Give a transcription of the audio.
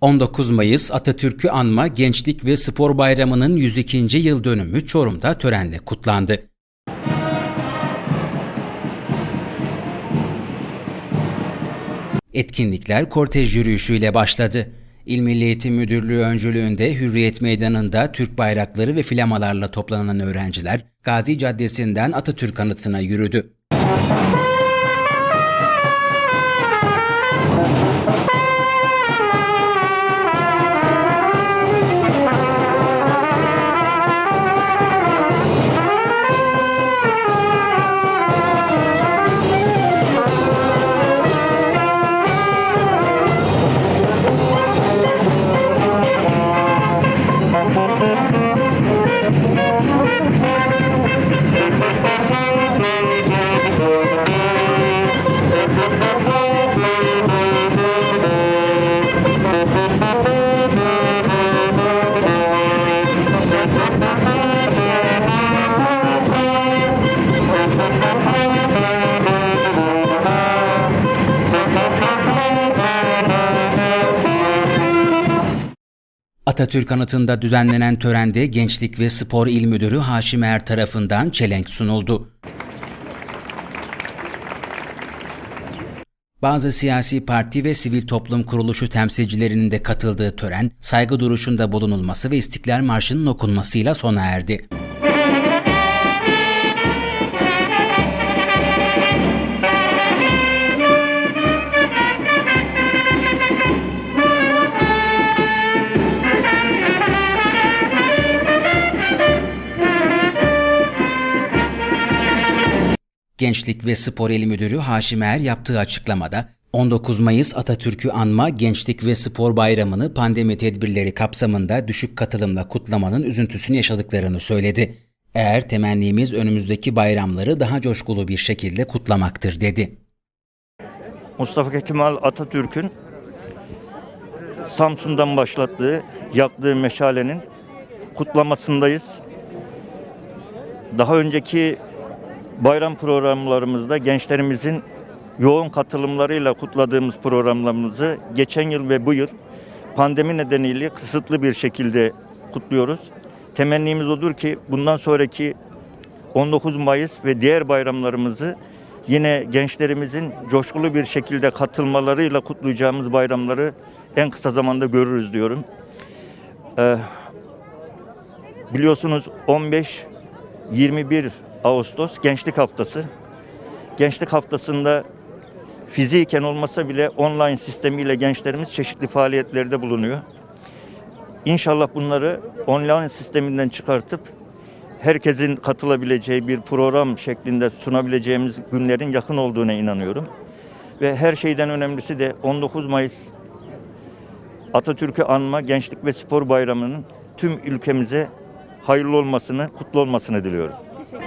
19 Mayıs Atatürk'ü anma Gençlik ve Spor Bayramı'nın 102. yıl dönümü Çorum'da törenle kutlandı. Etkinlikler kortej yürüyüşüyle başladı. İl Milli Eğitim Müdürlüğü öncülüğünde Hürriyet Meydanı'nda Türk bayrakları ve flamalarla toplanan öğrenciler Gazi Caddesi'nden Atatürk anıtına yürüdü. Atatürk Anıtı'nda düzenlenen törende Gençlik ve Spor İl Müdürü Haşim Er tarafından çelenk sunuldu. Bazı siyasi parti ve sivil toplum kuruluşu temsilcilerinin de katıldığı tören, saygı duruşunda bulunulması ve İstiklal Marşı'nın okunmasıyla sona erdi. Gençlik ve Spor İl Müdürü Haşim Er yaptığı açıklamada 19 Mayıs Atatürk'ü anma Gençlik ve Spor Bayramı'nı pandemi tedbirleri kapsamında düşük katılımla kutlamanın üzüntüsünü yaşadıklarını söyledi. Eğer temennimiz önümüzdeki bayramları daha coşkulu bir şekilde kutlamaktır dedi. Mustafa Kemal Atatürk'ün Samsun'dan başlattığı, yaktığı meşalenin kutlamasındayız. Daha önceki bayram programlarımızda gençlerimizin yoğun katılımlarıyla kutladığımız programlarımızı geçen yıl ve bu yıl pandemi nedeniyle kısıtlı bir şekilde kutluyoruz. Temennimiz odur ki bundan sonraki 19 Mayıs ve diğer bayramlarımızı yine gençlerimizin coşkulu bir şekilde katılmalarıyla kutlayacağımız bayramları en kısa zamanda görürüz diyorum. Ee, biliyorsunuz 15-21 Ağustos Gençlik Haftası. Gençlik Haftası'nda fiziken olmasa bile online sistemiyle gençlerimiz çeşitli faaliyetlerde bulunuyor. İnşallah bunları online sisteminden çıkartıp herkesin katılabileceği bir program şeklinde sunabileceğimiz günlerin yakın olduğuna inanıyorum. Ve her şeyden önemlisi de 19 Mayıs Atatürk'ü anma Gençlik ve Spor Bayramı'nın tüm ülkemize hayırlı olmasını, kutlu olmasını diliyorum. 性